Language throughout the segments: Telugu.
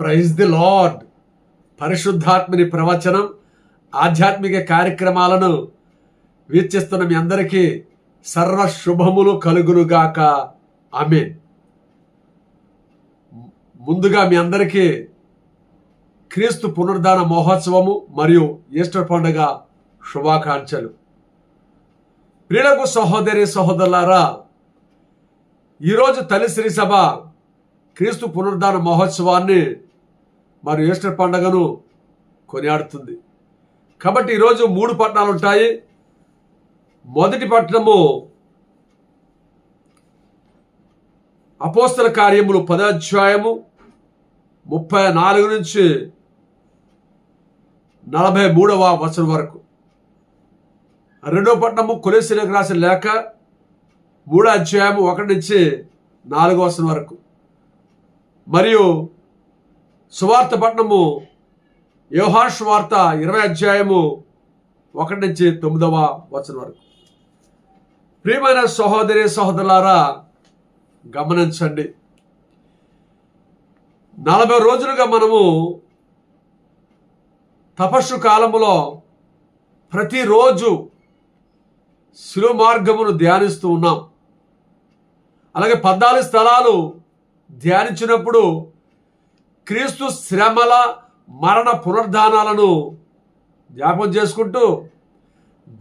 ప్రైజ్ ది లార్డ్ పరిశుద్ధాత్మని ప్రవచనం ఆధ్యాత్మిక కార్యక్రమాలను వీక్షిస్తున్న మీ అందరికీ సర్వ శుభములు కలుగునుగాక. ఆమె ముందుగా మీ అందరికీ క్రీస్తు పునరుద్ధాన మహోత్సవము మరియు ఈస్టర్ పండుగ శుభాకాంక్షలు. ప్రియులకు సహోదరి సహోదరులారా ఈరోజు తల్లి శ్రీ సభ క్రీస్తు పునరుద్ధాన మహోత్సవాన్ని మరియు ఈస్టర్ పండుగను కొనియాడుతుంది. కాబట్టి ఈరోజు మూడు పట్టణాలు ఉంటాయి. మొదటి పట్టణము అపోస్తల కార్యములు పదాధ్యాయము ముప్పై నాలుగు నుంచి నలభై మూడవ వచనం వరకు. రెండో పట్టణము కొలేశ్వరికి రాసిన లేఖ మూడో అధ్యాయము ఒకటి నుంచి నాలుగో వచనం వరకు. మరియు సువార్త పట్టణము యోహాష్ వార్త ఇరవై అధ్యాయము ఒకటి నుంచి తొమ్మిదవ వచనం వరకు. ప్రియమైన సహోదరి సహోదరులారా గమనించండి. నలభై రోజులుగా మనము తపస్సు కాలములో ప్రతిరోజు శిలు మార్గమును ధ్యానిస్తూ ఉన్నాం. అలాగే పద్నాలుగు స్థలాలు ధ్యానించినప్పుడు క్రీస్తు శ్రమల మరణ పునరుద్ధానాలను జ్ఞాపం చేసుకుంటూ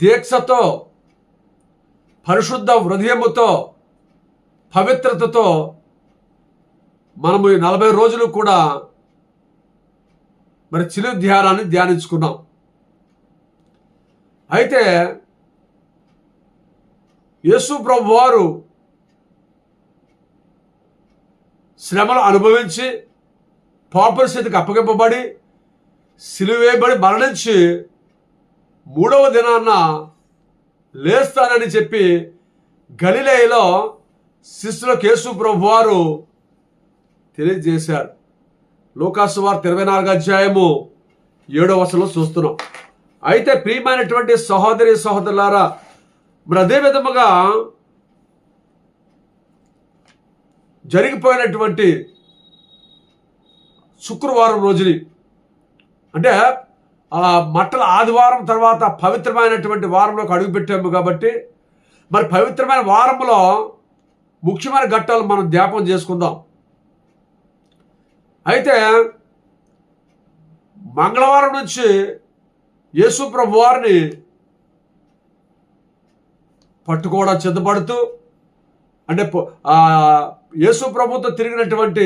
దీక్షతో పరిశుద్ధ హృదయముతో పవిత్రతతో మనము ఈ నలభై రోజులు కూడా మరి చిలువ ధ్యానాన్ని ధ్యానించుకున్నాం. అయితే యేసు ప్రభు వారు శ్రమలు అనుభవించి పాపర్ చేతికి అప్పగింపబడి సిలువేయబడి మరణించి మూడవ దినాన్న లేస్తానని చెప్పి గలిలేయలో శిష్యుల కేసు ప్రభు వారు తెలియజేశారు. లోకాసు వార్త ఇరవై నాలుగు అధ్యాయము ఏడో వసలో చూస్తున్నాం. అయితే ప్రియమైనటువంటి సహోదరి సహోదరులారా మరి అదే విధముగా జరిగిపోయినటువంటి శుక్రవారం రోజుని అంటే ఆ మట్టల ఆదివారం తర్వాత పవిత్రమైనటువంటి వారంలోకి అడుగుపెట్టాము కాబట్టి మరి పవిత్రమైన వారంలో ముఖ్యమైన ఘట్టాలు మనం జ్ఞాపం చేసుకుందాం. అయితే మంగళవారం నుంచి యేసు ప్రభు వారిని పట్టుకోవడం సిద్ధపడుతూ అంటే యేసు ప్రభుతో తిరిగినటువంటి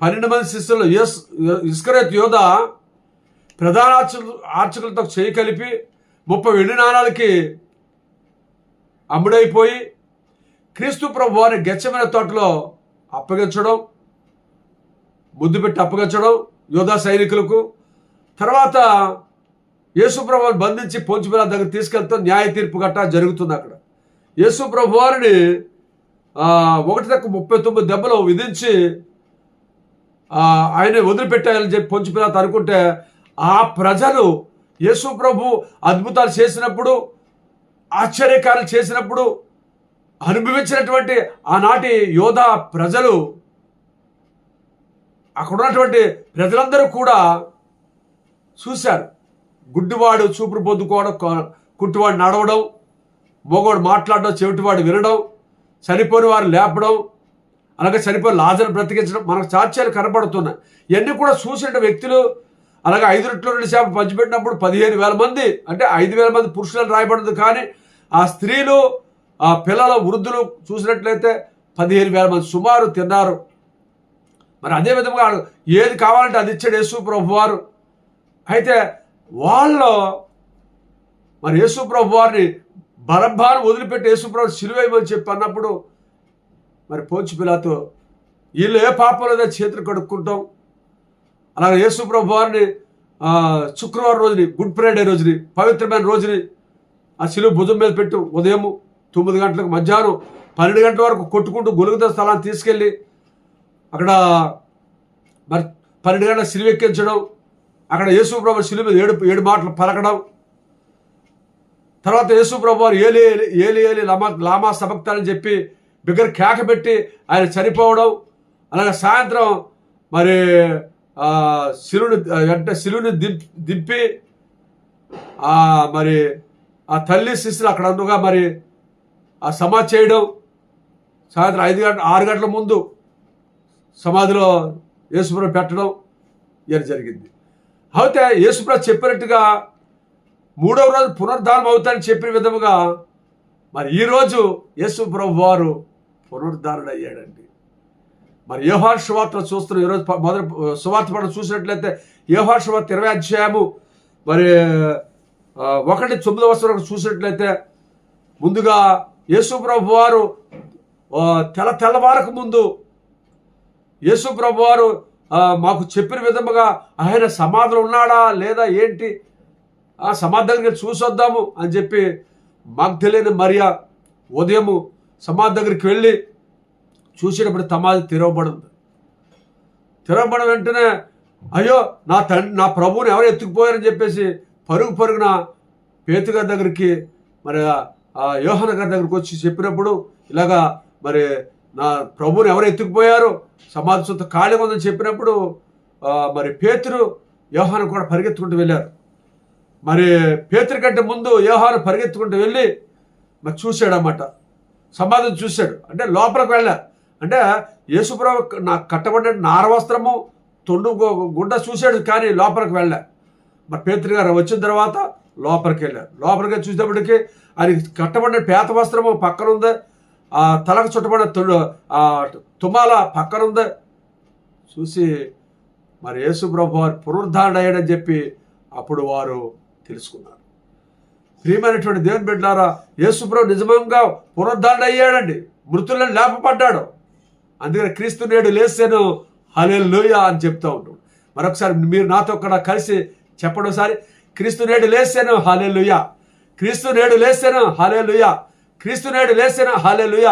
పన్నెండు మంది శిష్యులు యస్ ఇస్కరేత్ యోధ ప్రధాన ఆర్చకులతో చేయి కలిపి ముప్పై వెండి నాణాలకి అమ్ముడైపోయి క్రీస్తు ప్రభు వారి గెచ్చమైన తోటలో అప్పగించడం ముద్దు పెట్టి అప్పగించడం యోధా సైనికులకు. తర్వాత యేసుప్రభుని బంధించి పోంచిపిల్ల దగ్గర తీసుకెళ్తాం న్యాయ తీర్పు గట్టా జరుగుతుంది అక్కడ. యేసుప్రభు వారిని ఒకటి తక్కువ ముప్పై తొమ్మిది దెబ్బలు విధించి ఆయన వదిలిపెట్టాలని చెప్పి పొంచిపిల్ల అనుకుంటే ఆ ప్రజలు యేసు ప్రభు అద్భుతాలు చేసినప్పుడు ఆశ్చర్యకారులు చేసినప్పుడు అనుభవించినటువంటి ఆనాటి యోధా ప్రజలు అక్కడ ఉన్నటువంటి ప్రజలందరూ కూడా చూశారు. గుడ్డివాడు చూపుడు పొందుకోవడం కుట్టివాడు నడవడం మగవాడు మాట్లాడడం చెవిటివాడు వినడం చనిపోయిన వారు లేపడం అలాగే చనిపోయిన లాజను బ్రతికించడం మనకు సాక్ష్యాలు కనపడుతున్నాయి ఇవన్నీ కూడా చూసిన వ్యక్తులు అలాగే ఐదు రెట్లు రెండు చేప పంచిపెట్టినప్పుడు పదిహేను వేల మంది అంటే ఐదు వేల మంది పురుషులను రాయబడదు కానీ ఆ స్త్రీలు ఆ పిల్లల వృద్ధులు చూసినట్లయితే పదిహేను వేల మంది సుమారు తిన్నారు. మరి అదే విధంగా ఏది కావాలంటే అది ఇచ్చాడు యేసు ప్రభు వారు. అయితే వాళ్ళు మరి యేసు ప్రభు వారిని బరబ్బాను వదిలిపెట్టి యేసుప్రభు సిలువైమని చెప్పి అన్నప్పుడు మరి పోంచి పిలాతో వీళ్ళు ఏ పాపం లేదా చేతులు కడుక్కుంటాం? అలాగే యేసుప్రభు వారిని శుక్రవారం రోజుని గుడ్ ఫ్రైడే రోజుని పవిత్రమైన రోజుని ఆ సిలువ భుజం మీద పెట్టు ఉదయం తొమ్మిది గంటలకు మధ్యాహ్నం పన్నెండు గంటల వరకు కొట్టుకుంటూ గొలుగుత స్థలాన్ని తీసుకెళ్ళి అక్కడ మరి పన్నెండు గంటల సిలువ ఎక్కించడం అక్కడ యేసుప్రభు సిలువ మీద ఏడు ఏడు మాటలు పలకడం తర్వాత యేసు ప్రభు వారు ఏలి ఏలి ఏలి లమా లామా సబక్తానని చెప్పి బిగ్గర కేక పెట్టి ఆయన చనిపోవడం అలాగే సాయంత్రం మరి శిలువుని శిలుని అంటే శిలుని దింపి దింపి మరి ఆ తల్లి శిశులు అక్కడ అందుగా మరి ఆ సమాధి చేయడం సాయంత్రం ఐదు గంటల ఆరు గంటల ముందు సమాధిలో యేసుప్రభు పెట్టడం ఇది జరిగింది. అయితే యేసుప్రభు చెప్పినట్టుగా మూడవ రోజు పునర్ధానం అవుతాయని చెప్పిన విధముగా మరి ఈరోజు యేసుప్రభు వారు పునరుద్ధారణ అయ్యాడండి మరి యోహార్ సువార్త చూస్తున్నాం ఈరోజు మొదటి సువార్త పడడం చూసినట్లయితే యోహార్ సువార్త ఇరవై అధ్యాయము మరి ఒకటి తొమ్మిది వరకు చూసినట్లయితే ముందుగా యేసుప్రభు వారు తెల తెల్ల తెల్లవారకు ముందు యేసుప్రభు వారు మాకు చెప్పిన విధముగా ఆయన సమాధులు ఉన్నాడా లేదా ఏంటి ఆ సమాధి చూసి చూసొద్దాము అని చెప్పి మాకు తెలియని మరియా ఉదయము సమాధి దగ్గరికి వెళ్ళి చూసినప్పుడు సమాధి తెరవబడింది. తెరవబడిన వెంటనే అయ్యో నా తండ్రి నా ప్రభువుని ఎవరు ఎత్తుకుపోయారని చెప్పేసి పరుగు పరుగున పేతుగారి దగ్గరికి మరి ఆ యోహన గారి దగ్గరికి వచ్చి చెప్పినప్పుడు ఇలాగా మరి నా ప్రభువుని ఎవరు ఎత్తుకుపోయారు? సమాధి సొంత ఖాళీ ఉందని చెప్పినప్పుడు మరి పేతురు యోహాను కూడా పరిగెత్తుకుంటూ వెళ్ళారు. మరి పేతురు కంటే ముందు యోహాను పరిగెత్తుకుంటూ వెళ్ళి మరి చూశాడన్నమాట. సమాధిని చూశాడు. అంటే లోపలికి వెళ్ళా అంటే యేసుప్రభు నా కట్టబడిన నార వస్త్రము తొండు గు- గుడ్డ చూశాడు కానీ లోపలికి వెళ్ళా. మరి పేతురు గారు వచ్చిన తర్వాత లోపలికి వెళ్ళారు. లోపలికి చూసేటప్పటికి అది కట్టబడిన పేత వస్త్రము పక్కన ఉంది ఆ తలకు చుట్టబడిన తొడు ఆ తుమాల పక్కన ఉంది చూసి మరి యేసుప్రభు వారు పునరుద్ధరణ అయ్యాడని చెప్పి అప్పుడు వారు తెలుసుకున్నారు ప్రియమైనటువంటి దేవుని బిడ్డారా యేసుప్రభు నిజమంగా పునరుద్ధరణ అయ్యాడండి మృతులను లేపపడ్డాడు అందుకని క్రీస్తు నేడు లేసాను. లోయ అని చెప్తా ఉంటాడు మరొకసారి మీరు నాతో కూడా కలిసి చెప్పండి ఒకసారి. క్రీస్తు నేడు లేసాను. లుయ క్రీస్తు నేడు లేసాను. లుయ క్రీస్తు నేడు లేసాను. లుయ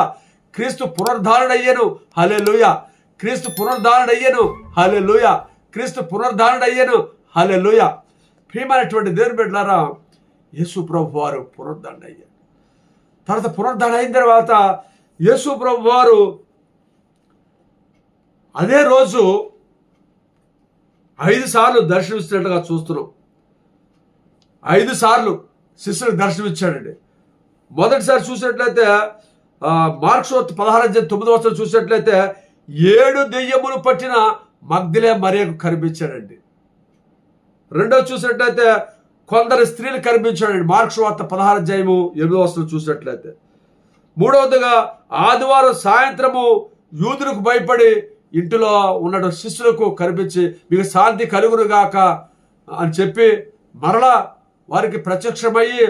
క్రీస్తు పునరుద్ధారణ అయ్యాను లుయ క్రీస్తు పునరుద్ధరణ అయ్యాను లుయ క్రీస్తు పునరుద్ధారణ అయ్యాను లుయ ప్రియమైనటువంటి దేవుని బిడ్డలారా యేసు ప్రభు వారు పునరుద్ధరణ అయ్యారు. తర్వాత పునరుద్ధరణ అయిన తర్వాత యేసు ప్రభు వారు అదే రోజు ఐదు సార్లు దర్శనమిస్తున్నట్టుగా చూస్తున్నాం. ఐదు సార్లు శిష్యులకు దర్శనమిచ్చాడండి. మొదటిసారి చూసినట్లయితే మార్క్సోత్ పదహారు అధ్యాయం తొమ్మిది వస్తువు చూసినట్లయితే ఏడు దెయ్యములు పట్టిన మగ్దిలే మరియకు కనిపించాడండి. రెండో చూసినట్లయితే కొందరు స్త్రీలు కనిపించాడండి. మార్క్స్ వార్త పదహారు అధ్యాయము ఎనిమిదో వస్తువు చూసినట్లయితే. మూడవదిగా ఆదివారం సాయంత్రము యూదులకు భయపడి ఇంటిలో ఉన్న శిష్యులకు కనిపించి మీకు శాంతి కలుగును గాక అని చెప్పి మరలా వారికి ప్రత్యక్షమయ్యి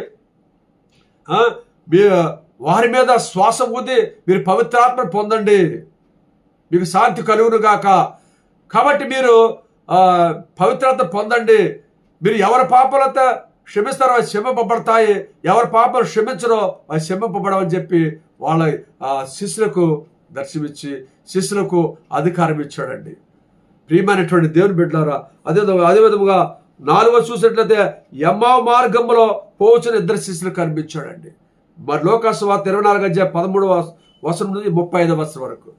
మీ వారి మీద శ్వాస ఊది మీరు పవిత్రాత్మ పొందండి. మీకు శాంతి కలుగును గాక. కాబట్టి మీరు పవిత్రత పొందండి. మీరు ఎవరి పాపలతో క్షమిస్తారో అవి క్షమింపబడతాయి. ఎవరి పాపలు క్షమించరో అవి క్షమింపబడవని చెప్పి వాళ్ళ శిష్యులకు దర్శనమిచ్చి శిష్యులకు అధికారం ఇచ్చాడండి. ప్రియమైనటువంటి దేవుని బిడ్డారా అదే అదేవిధముగా నాలుగో చూసినట్లయితే ఎమ్మా మార్గంలో పోవచ్చిన ఇద్దరు శిష్యులు కనిపించాడండి. మరి లోకాసవార్త ఇరవై నాలుగు అధ్యాయ పదమూడవ వసరం నుంచి ముప్పై ఐదవ వసరం వరకు.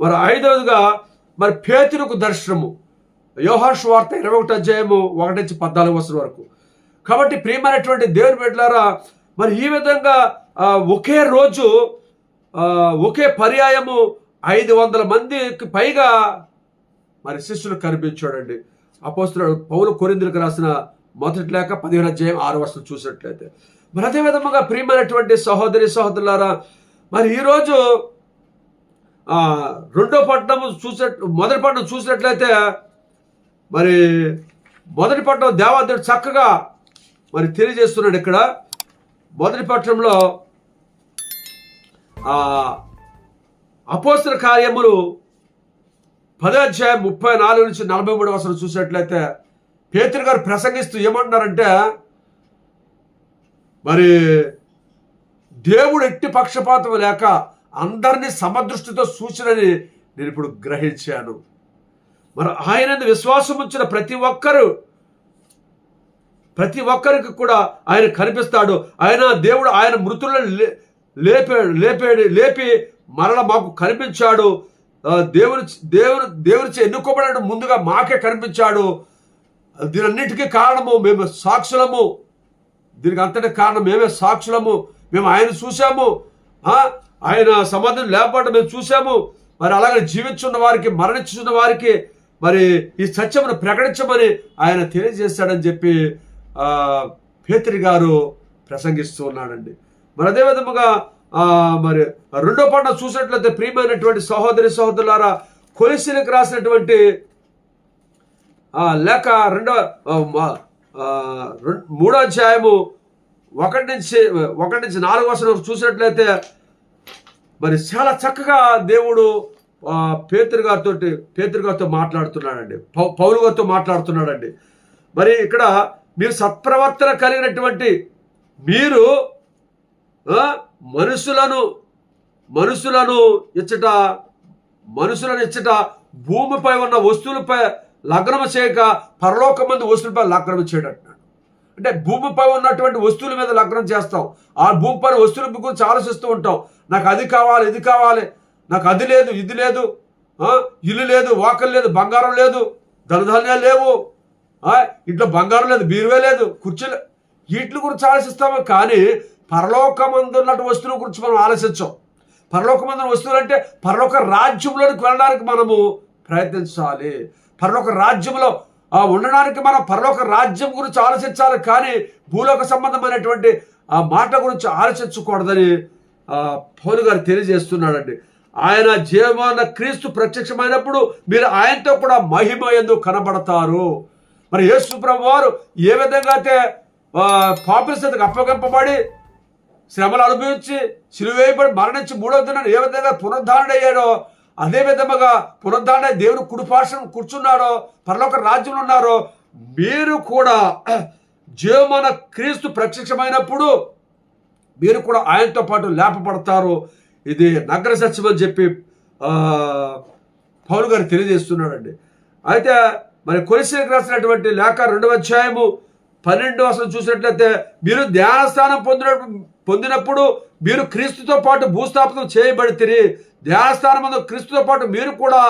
మరి ఐదవదిగా మరి పేతురుకు దర్శనము. యోహాష్ వార్త ఇరవై ఒకటి అధ్యాయము ఒకటి నుంచి పద్నాలుగు వర్షం వరకు. కాబట్టి ప్రియమైనటువంటి దేవుని బిడ్డలారా మరి ఈ విధంగా ఒకే రోజు ఒకే పర్యాయము ఐదు వందల మందికి పైగా మరి శిష్యులు కనిపించాడండి. అపోస్తుడు పౌలు కొరిందులకు రాసిన మొదటి లేక పదిహేను అధ్యాయం ఆరు వర్షం చూసినట్లయితే. మరి అదే విధముగా ప్రియమైనటువంటి సహోదరి సహోదరులారా మరి ఈరోజు రెండో పట్టణం చూసే మొదటి పట్టణం చూసినట్లయితే మరి మొదటి పట్టణం దేవాదేవుడు చక్కగా మరి తెలియజేస్తున్నాడు ఇక్కడ. మొదటి పట్టణంలో అపోసర కార్యములు పదాధ్యాయం ముప్పై నాలుగు నుంచి నలభై మూడు అవసరం చూసినట్లయితే పేతురు గారు ప్రసంగిస్తూ ఏమంటున్నారంటే మరి దేవుడు ఎట్టి పక్షపాతం లేక అందరినీ సమదృష్టితో సూచనని నేను ఇప్పుడు గ్రహించాను. మరి ఆయన విశ్వాసం ఉంచిన ప్రతి ఒక్కరూ ప్రతి ఒక్కరికి కూడా ఆయన కనిపిస్తాడు. ఆయన దేవుడు ఆయన మృతులను లే- లేపాడు లేపాడు లేపి మరల మాకు కనిపించాడు. దేవుని దేవుని దేవుని ఎన్నుకోబడిన ముందుగా మాకే కనిపించాడు. దీనన్నిటికీ కారణము మేము సాక్షులము. దీనికి అంతటి కారణం మేమే సాక్షులము. మేము ఆయన చూసాము ఆయన సమాధిని లేపడం మేము చూసాము మరి అలాగే జీవించున్న వారికి మరణించున్న వారికి మరి ఈ సత్యమును ప్రకటించమని ఆయన తెలియజేశాడని చెప్పి ఆ, గారు ప్రసంగిస్తూ ఉన్నాడండి. మరి అదే విధముగా ఆ, మరి రెండో పంట చూసినట్లయితే ప్రియమైనటువంటి సహోదరి సహోదరులారా కొలిసిలకు రాసినటువంటి ఆ, లేక రెండో మూడో అధ్యాయము ఒకటి నుంచి ఒకటి నుంచి నాలుగు వర్షం చూసినట్లయితే మరి చాలా చక్కగా దేవుడు పేతురు గారితో పేతురు గారితో మాట్లాడుతున్నాడండి. పౌ- పౌలు గారితో మాట్లాడుతున్నాడండి. మరి ఇక్కడ మీరు సత్ప్రవర్తన కలిగినటువంటి మీరు మనుషులను మనుషులను ఇచ్చట మనుషులను ఇచ్చట భూమిపై ఉన్న వస్తువులపై లగ్నము చేయక పరలోక మంది వస్తువులపై లగ్నం చేయడంటున్నాడు. అంటే భూమిపై ఉన్నటువంటి వస్తువుల మీద లగ్నం చేస్తాం. ఆ భూమిపై వస్తువుల గురించి ఆలోచిస్తూ ఉంటాం. నాకు అది కావాలి ఇది కావాలి నాకు అది లేదు ఇది లేదు ఇల్లు లేదు వాకలు లేదు బంగారం లేదు ధనధాన్యాలు లేవు ఇంట్లో బంగారం లేదు బీరువే లేదు కుర్చీలు వీటి గురించి ఆలోచిస్తాము కానీ పరలోకమందు వస్తువుల గురించి మనం ఆలోచించాం. పరలోకమందున వస్తువులు అంటే పరలోక రాజ్యంలోనికి వెళ్ళడానికి మనము ప్రయత్నించాలి. పరలోక రాజ్యంలో ఉండడానికి మనం పరలోక రాజ్యం గురించి ఆలోచించాలి కానీ భూలోక సంబంధమైనటువంటి ఆ మాట గురించి ఆలోచించకూడదని పౌలు గారు తెలియజేస్తున్నాడండి. ఆయన జీవన క్రీస్తు ప్రత్యక్షమైనప్పుడు మీరు ఆయనతో కూడా మహిమ ఎందు కనబడతారు. మరి యేసు ప్రభు వారు ఏ విధంగా అయితే ఆ, అప్పగింపబడి శ్రమలు అనుభవించి సిలువేయబడి మరణించి మూడవ దినాన్ని ఏ విధంగా పునరుద్ధరణ అయ్యాడో అదే విధముగా పునరుద్ధారణ దేవుడు కుడిపార్శ్వం కూర్చున్నాడో పరలోక రాజ్యంలో ఉన్నారో మీరు కూడా జీవమన క్రీస్తు ప్రత్యక్షమైనప్పుడు మీరు కూడా ఆయనతో పాటు లేపబడతారు. ఇది నగర సత్యం అని చెప్పి ఆ, పౌలు గారు తెలియజేస్తున్నాడండి. అయితే మరి కొలిసేకి రాసినటువంటి లేఖ రెండవ అధ్యాయము పన్నెండు అసలు చూసినట్లయితే మీరు ధ్యానస్థానం పొందిన పొందినప్పుడు మీరు క్రీస్తుతో పాటు భూస్థాపనం చేయబడితిరి ధ్యానస్థానం ముందు క్రీస్తుతో పాటు మీరు కూడా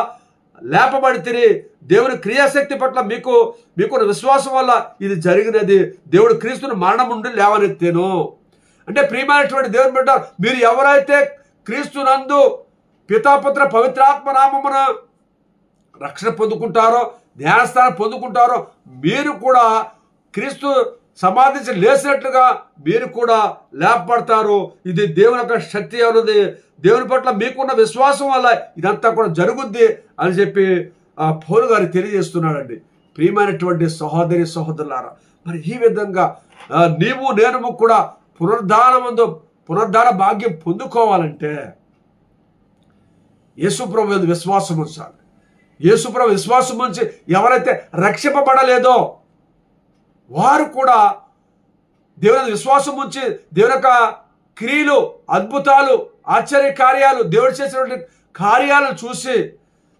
లేపబడితిరి దేవుని క్రియాశక్తి పట్ల మీకు మీకున్న విశ్వాసం వల్ల ఇది జరిగినది. దేవుడు క్రీస్తుని మరణం నుండి లేవనెత్తేను. అంటే ప్రియమైనటువంటి దేవుని బిడ్డ మీరు ఎవరైతే క్రీస్తునందు పితాపుత్ర పవిత్రాత్మ నామమున రక్షణ పొందుకుంటారో ధ్యానస్థానం పొందుకుంటారో మీరు కూడా క్రీస్తు సమాధించి లేచినట్లుగా మీరు కూడా లేపబడతారు. ఇది దేవుని యొక్క శక్తి ఉన్నది దేవుని పట్ల మీకున్న విశ్వాసం వల్ల ఇదంతా కూడా జరుగుద్ది అని చెప్పి ఆ పౌరు గారు తెలియజేస్తున్నాడండి. ప్రియమైనటువంటి సహోదరి సహోదరులారా మరి ఈ విధంగా నీవు నేను కూడా పునరుద్ధానమందు పునరుద్ధాన భాగ్యం పొందుకోవాలంటే యేసుప్రభు మీద విశ్వాసం ఉంచాలి. యేసుప్రభు విశ్వాసం ఉంచి ఎవరైతే రక్షింపబడలేదో వారు కూడా దేవుని విశ్వాసం ఉంచి దేవుని యొక్క క్రియలు అద్భుతాలు ఆశ్చర్య కార్యాలు దేవుడు చేసినటువంటి కార్యాలను చూసి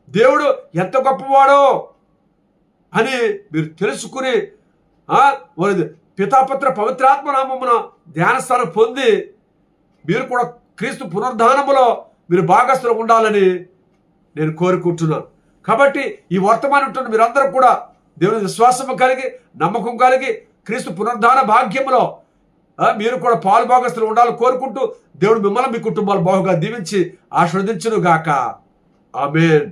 దేవుడు ఎంత గొప్పవాడో అని మీరు తెలుసుకుని వారి పితాపత్ర పవిత్రాత్మ నామమున ధ్యానస్థానం పొంది మీరు కూడా క్రీస్తు పునరుద్ధానములో మీరు భాగస్థులు ఉండాలని నేను కోరుకుంటున్నాను. కాబట్టి ఈ వర్తమానం మీరందరూ కూడా దేవుని విశ్వాసము కలిగి నమ్మకం కలిగి క్రీస్తు పునరుద్ధాన భాగ్యంలో మీరు కూడా పాలు భాగస్థులు ఉండాలని కోరుకుంటూ దేవుడు మిమ్మల్ని మీ కుటుంబాలు బాగుగా దీవించి ఆస్వాదించును గాక ఆమెన్.